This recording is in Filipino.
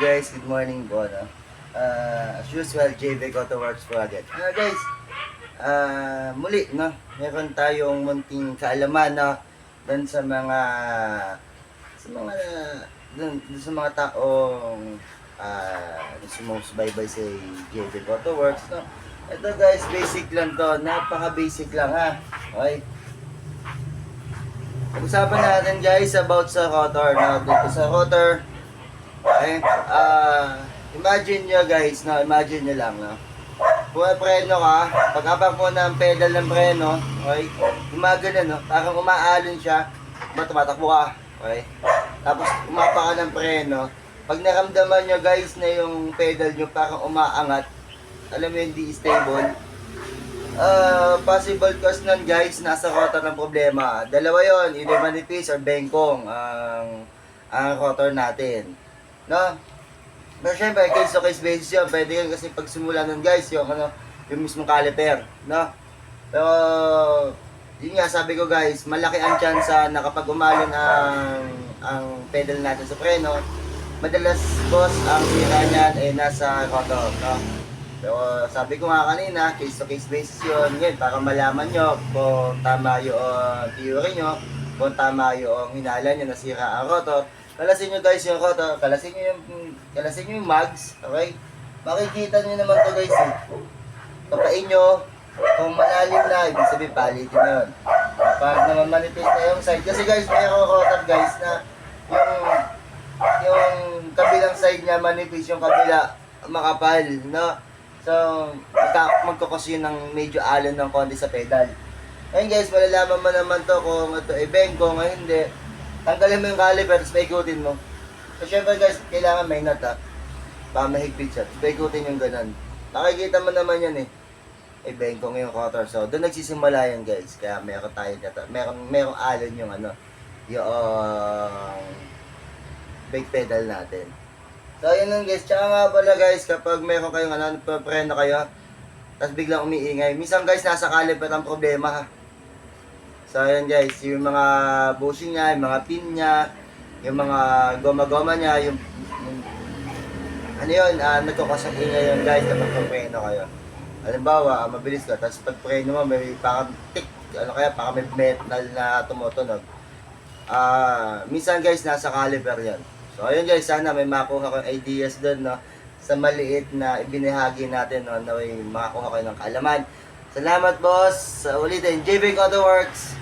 guys, good morning po. No? Uh, as usual, JV Works po agad. Uh, guys, uh, muli, no? meron tayong munting kaalaman no? doon sa mga sa mga doon, doon sa mga taong uh, sumusubaybay sa JV Works. No? Ito guys, basic lang to. Napaka-basic lang ha. Okay? Pag-usapan natin guys about sa rotor. No? Dito sa rotor, Okay? Ah, imagine nyo guys, no? Imagine nyo lang, no? Pumapreno ka, pagkabang mo ng pedal ng preno, okay? Gumagana, no? Parang umaalon siya, ba tumatakbo ka, okay? Tapos umapa ka ng preno, pag naramdaman nyo guys na yung pedal nyo parang umaangat, alam mo hindi stable, Ah, possible cause nun guys, nasa rotor ng problema. Dalawa yon, either manipis or bengkong ang ang rotor natin. No? Pero syempre, case to case basis yun. Pwede yun kasi pag simula nun guys, yung ano, yung mismong caliper. No? Pero, yun nga, sabi ko guys, malaki ang chance na kapag umalon ang, ang pedal natin sa preno, madalas boss, ang sira niyan ay nasa rotor. No? Pero sabi ko nga kanina, case to case basis yun. Ngayon, para malaman nyo kung tama yung theory nyo, kung tama yung hinala nyo nasira ang rotor. Kalasin nyo guys yung rotor, kalasin nyo yung, kalasin nyo yung mags, okay? Makikita nyo naman to guys eh. Kapain nyo, kung malalim na, ibig sabihin palitin na yun. Pag naman manipis na yung side, kasi guys, mayroong rotor guys na yung yung kabilang side niya manipis, yung kabila makapal, no? So, magka, magkakos yun ng medyo alon ng konti sa pedal. Ngayon guys, malalaman mo naman to kung ito ay bengko, kung hindi. Tanggalin mo yung caliper, tapos paikutin mo. So, syempre guys, kailangan may nut ha. Baka mahigpit siya. Paikutin yung ganun. Nakikita mo naman yan eh. Ay, bengko yung rotor. So, doon nagsisimula yan guys. Kaya meron tayo dito. Meron, merong alon yung ano, yung brake pedal natin. So, yun lang guys. Tsaka nga pala guys, kapag meron kayong ano, nagpapreno kayo, tapos biglang umiingay. Minsan guys, nasa caliper ang problema ha. So, ayan guys, yung mga bushing niya, yung mga pin niya, yung mga goma-goma niya, yung, yung ano yun, uh, nagkakasang ingay yun guys kapag papreno kayo. Halimbawa, ah, mabilis ka, tapos pag preno mo, may parang tick, ano kaya, parang may metal na tumutunog. Ah, minsan guys, nasa caliper yan. So, ayun guys, sana may makuha kang ideas doon, no? Sa maliit na ibinahagi natin, no? Na may makakuha kayo ng kaalaman. Salamat, boss. Sa ulitin, JB Auto Works.